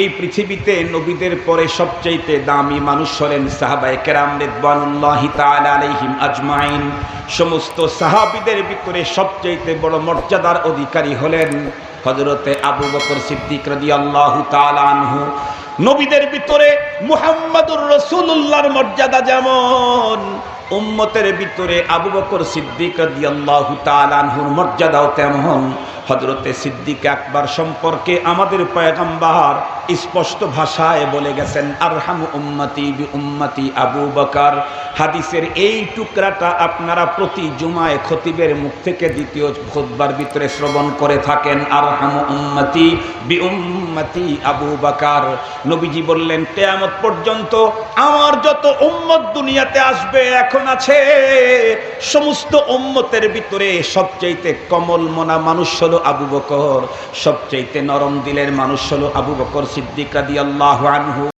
এই পৃথিবীতে নবীদের পরে সবচাইতে দামি মানুষ হলেন সাহাবায়ে কেরাম আলাইহিম আজমাইন। সমস্ত সাহাবিদের ভিতরে সবচাইতে বড় মর্যাদার অধিকারী হলেন হযরতে আবু বকর সিদ্দিক রাদিয়াল্লাহু তাআলা আনহু। নবীদের ভিতরে মুহাম্মাদুর রাসূলুল্লাহর মর্যাদা যেমন, উম্মতের ভিতরে আবু বকর সিদ্দিক রাদিয়াল্লাহু তাআলা আনহুর মর্যাদাও তেমন। হযরতে সিদ্দিক আকবর সম্পর্কে আমাদের পয়গম্বর স্পষ্ট ভাষায় বলে গেছেন, আরহাম উম্মতি বি উম্মতি আবু বকার। হাদিসের এই টুকরাটা আপনারা প্রতি জুমায় খতিবের মুখ থেকে দ্বিতীয় খুতবার ভিতরে শ্রবণ করে থাকেন, আরহাম উম্মতি বি উম্মতি আবু বকর। নবীজি বললেন, কেয়ামত পর্যন্ত আমার যত উম্মত দুনিয়াতে আসবে, এখন আছে সমস্ত উম্মতের ভিতরে সবচাইতে কমল মনা মানুষ হলো আবু বকর, সবচাইতে নরম দিলের মানুষ হলো আবু বকর সিদ্দিক আল্লাহ আনহু